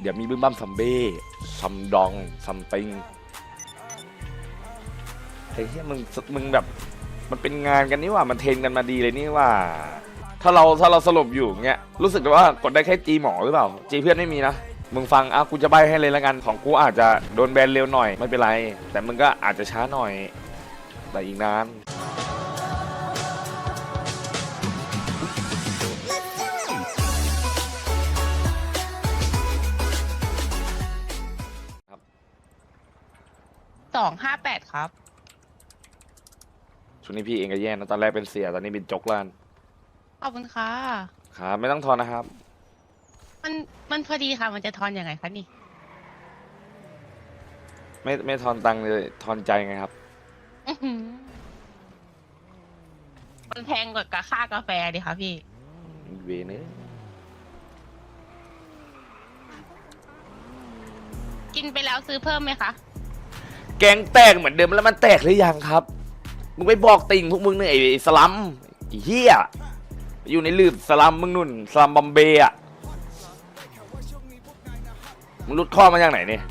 เดี๋ยวมีบึ้มบั้มซัมเบ้ซัมดองซัมติงไอ้เหี้ยมึงมึงแบบ มันเป็นงานกันนี่ว่ามันเทรนกันมาดีเลยนี่ว่า ถ้าเราถ้าเราสลบอยู่เงี้ยรู้สึกว่ากดได้แค่จีหมอหรือเปล่าจีเพื่อนไม่มีนะมึงฟังอะกูจะใบให้เลยละกันของกูอาจจะโดนแบนเร็วหน่อยไม่เป็นไร แต่มึงก็อาจจะช้าหน่อย แต่อีกนาน สองห้าแปดครับ ช่วงนี้พี่เองก็แย่นะตอนแรกเป็นเสียตอนนี้เป็นจกล้านขอบคุณค่ะ ครับไม่ต้องทอนนะครับ มันมันพอดีค่ะ มันจะทอนยังไงคะนี่ ไม่ไม่ทอนตังค์เลยทอนใจไงครับ อื้อหือมันแพงกว่ากับค่ากาแฟดิค่ะพี่ เวเนอกินไปแล้วซื้อเพิ่มไหมคะ แกงแตกเหมือนเดิมแล้วมันแตกหรือยังครับ มึงไปบอกติ่งพวกมึงเนี่ยไอ้สลัมไอ้เหี้ยอยู่ในลืบสลัมมึงนุ่นสลัมบอมเบย์อะมึงรุดข้อมาจากไหนเนี่ย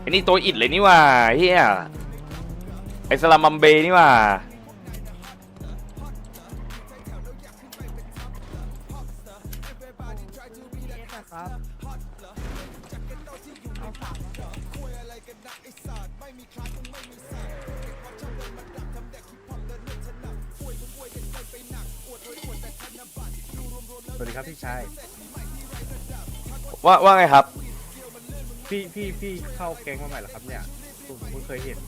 ไอ้นี่ตัวอิดเลยนี่ว่าเฮียไอ้สลัมบอมเบย์นี่ว่า วัสดีครับพี่ชาย ว่าว่าไงครับ พี่พี่พี่เข้าแก๊งมาใหม่เหรอครับเนี่ยผมเพิ่งเคยเห็น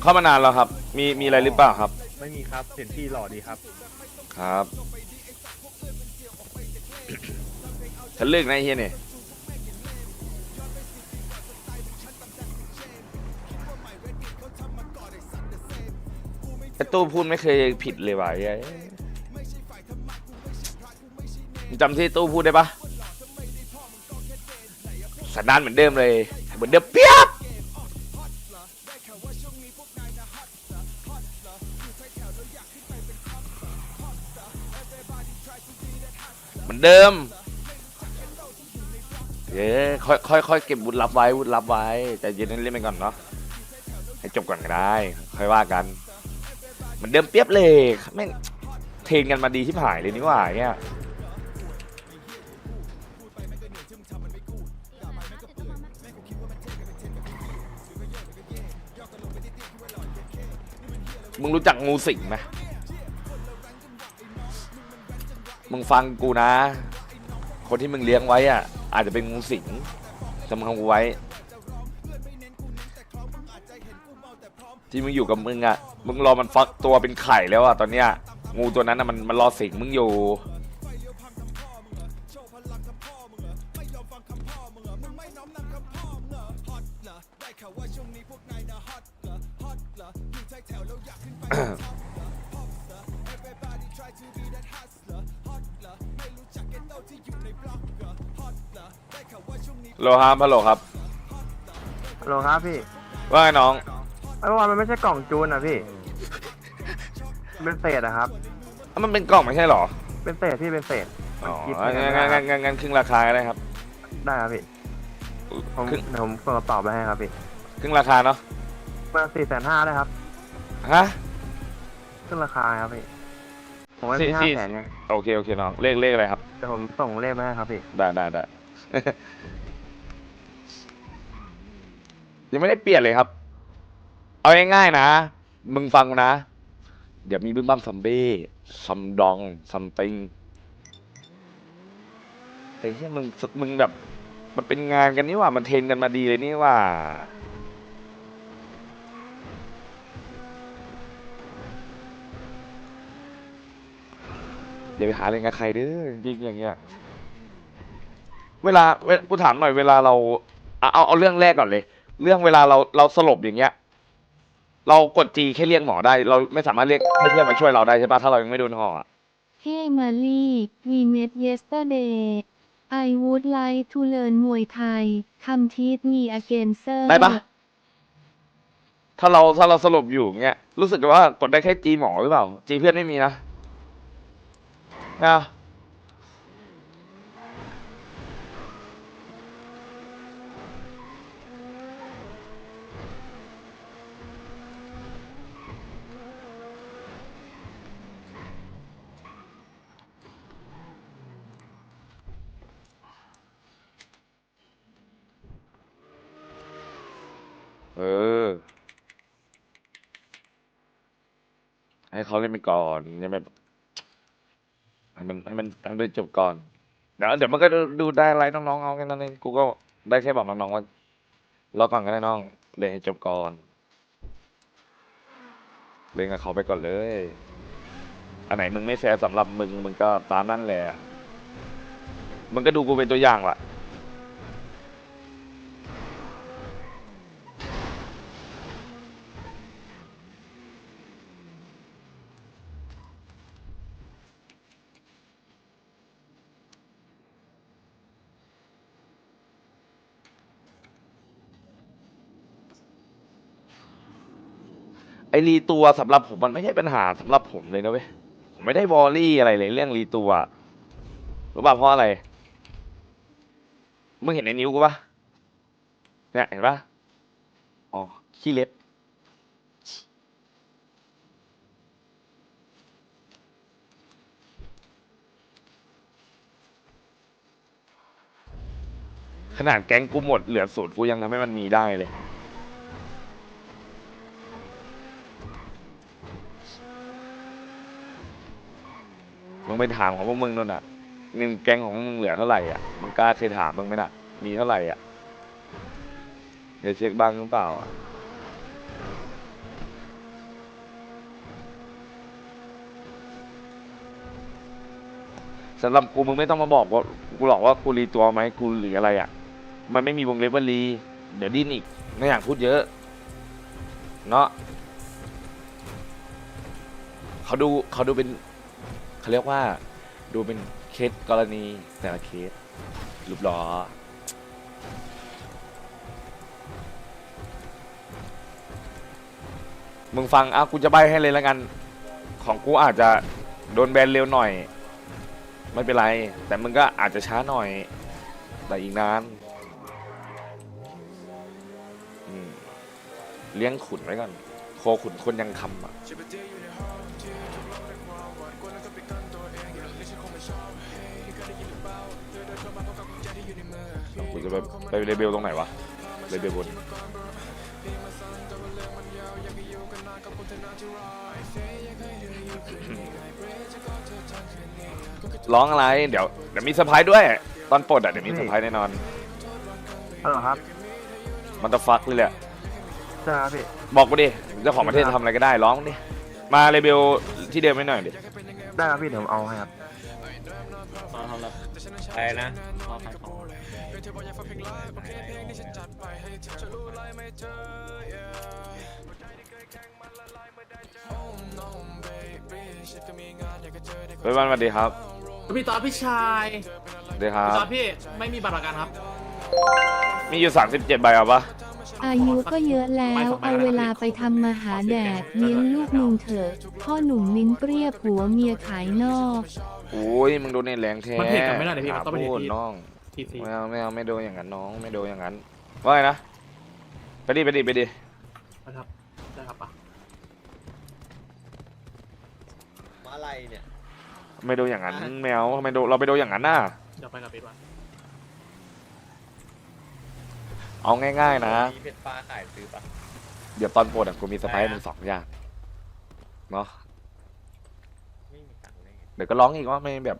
เข้ามานานแล้วครับ มีมีอะไรหรือเปล่าครับ ไม่มีครับเห็นพี่หล่อดีครับครับฉันเลิกนะไอ้เฮียเนี่ยไอ้ตู้พูดไม่เคยผิดเลยว่ะไอ้เหี้ยมึง จำที่ตู้พูดได้ปะสันดานเหมือนเดิมเลย เหมือนเดิมเปียบเหมือนเดิมเย้ค่อยค่อยค่อยเก็บบุญรับไว้บุญรับไว้แต่เย็นเล่นไปก่อนเนาะให้จบก่อนก็ได้ ค่อยว่ากันเหมือนเดิมเปียบเลยแม่งเทรนกันมาดีที่ผายเลยนี่ว่าเนี่ย มึงรู้จักงูสิงไหมมึงฟังกูนะ คนที่มึงเลี้ยงไว้อะ อาจจะเป็นงูสิงจำคำกูไว้ ที่มึงอยู่กับมึงอะ มึงรอมันฟักตัวเป็นไข่แล้วอะตอนเนี้ย งูตัวนั้นอะมันมันรอสิงมึงอยู่ โลครับฮัลโหลครับ ฮัลโหลครับพี่ว่าไงน้อง ไอ้เมื่อวานมันไม่ใช่กล่องจูนอะพี่ เป็นเศษอะครับ อะมันเป็นกล่องไม่ใช่เหรอ เป็นเศษพี่เป็นเศษอ๋อคิดงั้นไม่งั้นได้งั้นงั้นงั้นครึ่งราคาก็ได้ครับ ได้ครับพี่ ผมครึ่ง เดี๋ยวผมส่งกระเป๋าไปให้ครับพี่ ครึ่งราคาเนาะมาสี่แสนห้าได้ครับ ฮะ ครึ่งราคาครับพี่ผมให้สี่พี่ห้าสี่ แสนไงโอเคโอเคน้องเลขเลขอะไรครับเดี๋ยวผมส่งเลขมาให้ครับพี่ได้ได้ได้ ยังไม่ได้เปลี่ยนเลยครับ เอาง่ายๆนะ มึงฟังนะ เดี๋ยวมีบึ้มบั้มซัมเบ้ซัมดองซัมติงไอ้เหี้ยมึงมึงแบบ มันเป็นงานกันนี่หว่า มันเทรนกันมาดีเลยนี่หว่า อย่าไปหาเล่นกับใครเด้อจริงๆอย่างเงี้ย เวลาเวกูถามหน่อยเวลาเราเอาเอาเอาเรื่องแรกก่อนเลย เรื่องเวลาเราเราสลบอย่างเงี้ย เรากดจีแค่เรียกหมอได้ เราไม่สามารถเรียกให้เพื่อนมาช่วยเราได้ใช่ปะถ้าเรายังไม่โดนห่ออะ Hey Molly, we met yesterday. I would like to learn Muay Thai. Come teach me again, sir. ได้ปะถ้าเราถ้าเราสลบอยู่อย่างเงี้ยรู้สึกว่ากดได้แค่จีหมอหรือเปล่า จีเพื่อนไม่มีนะ นะเออ ให้เขาเล่นไปก่อนยังไม่ มันให้มันให้มันจบก่อน เดี๋ยวเดี๋ยวมันก็ดูได้ไลฟ์น้องๆเอาแค่นั้นเองกูก็ได้แค่บอกน้องๆว่ารอก่อนก็ได้น้องเล่นให้จบก่อนเล่นกับเขาไปก่อนเลย อันไหนมึงไม่แฟร์สำหรับมึงมึงก็ตามนั่นแหละมึงก็ดูกูเป็นตัวอย่างล่ะ รีตัวสำหรับผมมันไม่ใช่ปัญหาสำหรับผมเลยนะเว้ยผมไม่ได้วอรี่อะไรเลยเรื่องรีตัวรู้ป่ะเพราะอะไรมึงเห็นในนิ้วกูปะเนี่ยเห็นปะอ๋อขี้เล็บขนาดแก๊งกูหมดเหลือศูนย์กูยังทำให้มันมีได้เลย งไปถามของพวกมึงนู่นน่ะเงินแก๊งของมึงเหลือเท่าไหร่อะมึงกล้าเคยถามมึงไหมน่ะ มีเท่าไหร่อะเดี๋ยวเช็คบ้างหรือเปล่าอะสำหรับกูมึงไม่ต้องมาบอกว่ากูหลอกว่ากูรีตัวไหมกูหรืออะไรอะ มันไม่มีวงเล็บว่ารีเดี๋ยวดิ้นอีกไม่อยากพูดเยอะเนาะเขาดูเขาดูเป็น เขาเรียกว่าดูเป็นเคสกรณีแต่ละเคสรูปล้อมึงฟังอะกูจะใบให้เลยแล้วกัน ของกูอาจจะโดนแบนเร็วหน่อย ไม่เป็นไร แต่มึงก็อาจจะช้าหน่อย แต่อีกนานเลี้ยงขุนไว้ก่อน โคขุนคนยังคำอะ กูจะไปไปเลเบลตรงไหนวะ เลเบลบนร้องอะไร เดี๋ยวเดี๋ยวมีเซอร์ไพรส์ด้วย ตอนปลดอะเดี๋ยวมีเซอร์ไพรส์แน่นอนฮัลโหลครับมันจะฟักเลยแหละ ใช่ครับพี่ บอกกูดิเจ้าของประเทศทำอะไรก็ได้ร้องดิมาเลเบลที่เดิมไม่หน่อยดิ ได้ครับพี่เดี๋ยวผมเอาให้ครับ อะไรนะเฮ้ยวันสวัสดีครับพี่ตอดพี่ชายสวัสดีครัพี่ตบอดพี่ไม่มีบัตรประกันครับ มีอยู่ 37 ใบเอาปะ อายุก็เยอะแล้ว เอาเวลาไปทำมาหาแดดเลี้ยงลูกลุงเถอะพ่อหนุ่มลิ้นเปรี้ยผัวเมียขายนอก โอ้ยมึงโดนในแรงแท้มันเทรดกันไม่ได้เดี๋ยวพี่หามันต้องไปเทรดพูดที่ น้องทีซีไม่เอาไม่เอาไม่โดนอย่างนั้นน้องไม่โดนอย่างนั้นว่าไงนะไปดิไปดิไปดินะครับได้ครับปะอะไรเนี่ยไม่โดนอย่างนั้นไม่เอาทำไมโดนเราไปโดนอย่างนั้นน่ะเดี๋ยวไปกับพี่วัน เอาง่าย ๆ นะ มีเพชรฟ้าขายซื้อปะเดี๋ยวตอนโปรดอะกูมีสไปร์มึงสองอย่างเนาะไม่มีตังค์เลยเดี๋ยวก็ร้องอีกว่าไม่แบบ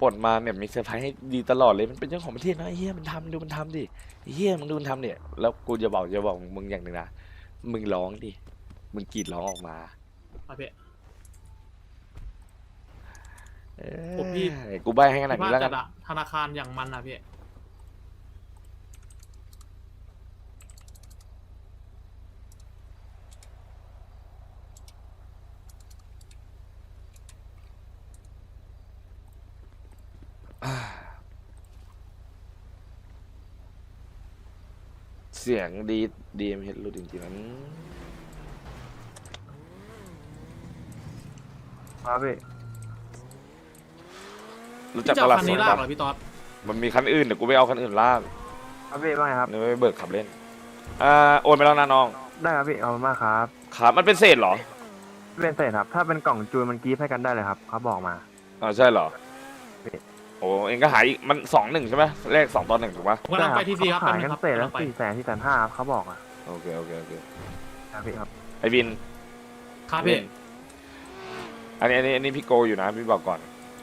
ปลดมาแบบมีเซอร์ไพรส์ให้ดีตลอดเลยมันเป็นเจ้าของประเทศนะไอ้เฮียมันทำดูมันทำดิไอ้เฮียมึงดูมันทำเนี่ยแล้วกูจะบอกจะบอกมึงอย่างหนึ่งนะมึงร้องดิมึงกรีดร้องออกมาเอาพี่เอผมพี่อกูใบให้ขนาดพี่นี้ว่าแล้วกัจะนอะธนาคารอย่างมันนะพี่ เสียงดีดีเอ็มเฮดรู้จริงๆนั้นครับพี่รู้จักจะตเอาลาดคันสนี้ดลากปะเหรอพี่ต๊อดมันมีคันอื่นเดี๋ยวกูไปเอาคันอื่นลากครับพี่ว่าไงครับ เดี๋ยวไปเบิกขับเล่นอ่าโอนไปแล้วนะน้องได้ครับพี่เอามากครับครับมันเป็นเศษเหรอเป็นเศษครับ ถ้าเป็นกล่องจูนมันกรีฟให้กันได้เลยครับเขาบอกมาอ๋อใช่เหรอพี่ โอ้เองก็หายอีกมันสองหนึ่งใช่ไหมเลขสองต่อหนึ่งถูกปะผมกำลังไปทีซีครับเขาขายแป๊กับนนึงครับเศษแล้วกำลังไปสี่แสนสี่แสนห้าครับเขาบอกอะโอเคโอเคโอเคครับพี่ครับไอบินครับพี่อันนี้อันนี้อันนี้พี่โกอยู่นะพี่บอกก่อน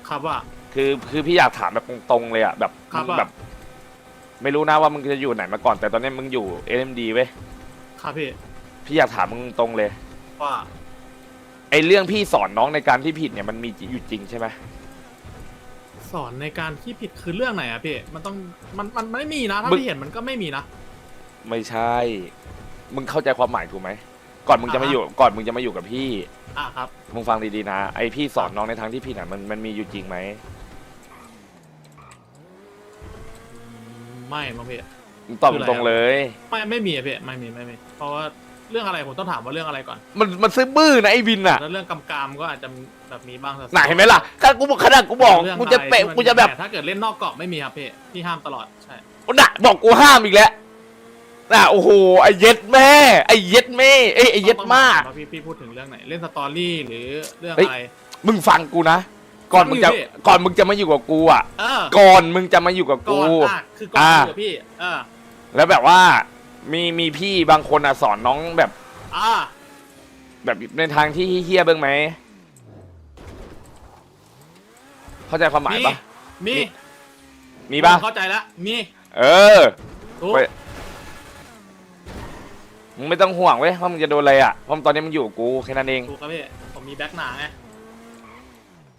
ครับว่า คือคือพี่อยากถามแบบตรงๆเลยอะแบบครับมึงว่า แบบ ไม่รู้นะว่ามึงจะอยู่ไหนมาก่อน แต่ตอนนี้มึงอยู่ NMD เว้ยครับพี่พี่อยากถามมึงตรงเลยว่าไอเรื่องพี่สอนน้องในการที่ผิดเนี่ยมันมีอยู่จริงใช่ไหม สอนในการที่ผิดคือเรื่องไหนอะพี่ มันต้องมันมันไม่มีนะถ้ามึงพี่เห็นมันก็ไม่มีนะ ไม่ใช่ มึงเข้าใจความหมายถูกไหม ก่อนมึงจะมาอยู่ ก่อนมึงจะมาอยู่กับพี่ อะครับ มึงฟังดีๆนะ ไอพี่สอนน้องในทางที่ผิดอะ มันมันมีอยู่จริงไหม ไม่มั้งพี่มึงตอบคืออะไรตรงๆเลย ไม่ไม่มีอะพี่ไม่มีไม่มีเพราะว่า เรื่องอะไรผมต้องถามว่าเรื่องอะไรก่อน มันมันซื้อบื้อนะไอวินอะแล้วเรื่องกำกามก็อาจจะแบบมีบ้างแต่ไหนเห็นไหมล่ะถ้ากูบอกขนาดกูบอกเรื่องกูจะเปะอไรที่มันกูจะแบบต่ถ้าเกิดเล่นนอกกรอบไม่มีครับพี่พี่ห้ามตลอดใช่น่ะบอกกูห้ามอีกแล้วน่ะโอ้โหไอเย็ดแม่ไอเย็ดแม่เอ้ยไอเย็ดต้องมากว่าพี่พี่พูดถึงเรื่องไหนเล่นสตอรี่หรือเรื่องเฮ้ยอะไรมึงฟังกูนะก่อนมึงจะฟังอยู่พี่ก่อนมึงจะมาอยู่กับกูอะเออก่อนมึงจะมาอยู่กับก่กูอนอะคือก่อนอ่าอยู่กับพี่เออแล้วแบบว่า มีมีพี่บางคนอะสอนน้องแบบ อ่าแบบในทางที่เฮี้ยๆเบ้างไหม เข้าใจความหมายมีปะมี มีปะเข้าใจแล้วมีเออถูกไป มึงไม่ต้องห่วงเว้ยว่ามึงจะโดนอะไรอะเพราะตอนนี้มึงอยู่กับกูแค่นั้นเอง ถูกครับพี่ผมมีแบ็คหนาไง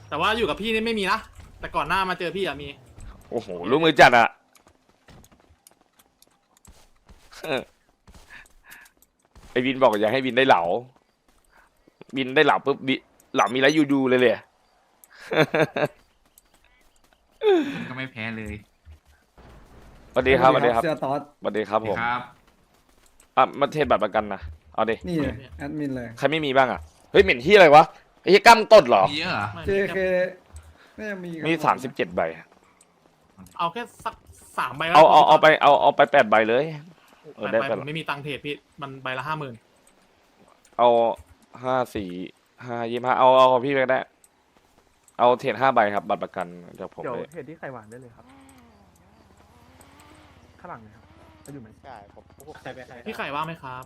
แต่ว่าอยู่กับพี่นี่ไม่มีนะแต่ก่อนหน้ามาเจอพี่อะมีโอ้โหรู้มือจัดอะเออ ไอวินบอกอย่าให้วินได้เหลาวินได้เหลาปุ๊บวิเหลามีแล้วอยู่ดูเลยเลยก็ไม่แพ้เลยสวัสดีครับสวัสดีครับเสื้อตอสสวัสดีครับผมครับ อะมาเทศบัตรประกันนะเอาดินี่เลยแอดมินเลยใครไม่มีบ้างอะเฮ้ยเหม็นที่อะไรวะไอ้เหี้ยกล้ามตดเหรอมีเยอะเหรอไม่ JK น่าจะมีมีสามสิบเจ็ดใบเอาแค่สักสามใบก็เอาพเอาเอาไปเอาเอาไปแปดใบเลย เออแปดได้ใบไปผมไม่มีตังค์เทรดพี่ มันใบละห้าหมื่นเอาห้าสี่ห้ายี่ห้าเอาเอาของพี่ไปก็ได้ เอาเทรดห้าใบครับ บัตรประกันจากผมเดี๋ยวเลยเหตุที่ไข่หวานได้เลยครับ ข้างหลังเลยครับเขาอยู่ไหมพี่ไข่ว่างไหมครับ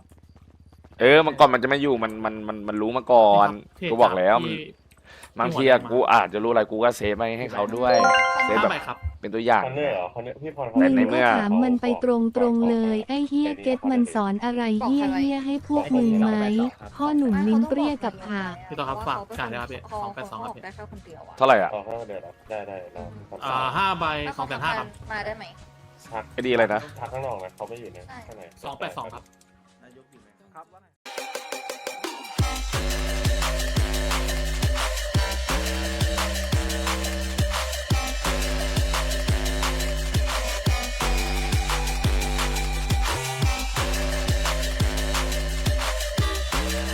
เออมันก่อนมันจะไม่อยู่มันมันมันมันรู้มาก่อน เทรดกูบอกแล้วมันพี่ บางทีอะกูอาจจะรู้อะไรกูก็เซฟไปให้เขาด้วย เซฟห้าแบบ ใบครับ เป็นตัวอย่าง คอนเนอร์เหรอคอนเนอร์พี่พรแต่มึงในก็เมื่อถามมันไปตรงๆเลย ไอ้เฮียเก็ตมันสอนอะไรเฮียเฮียให้พวกมึงไหมพ่อหนุ่มลิ้นเปรี้ยกับผากพี่ต่อครับฝากจ่ายได้ครับพี่สองแปดสองครับพี่เท่าเท่าไหร่อะ ขอเข้าเดือนละได้ได้เราอ่าห้าใบสองแสนห้าครับมาได้ไหม ทักไอ้ดีอะไรนะ ทักข้างนอกนะเขาไม่อยู่ในข้างใน สองแปดสองครับ ครับว่าไง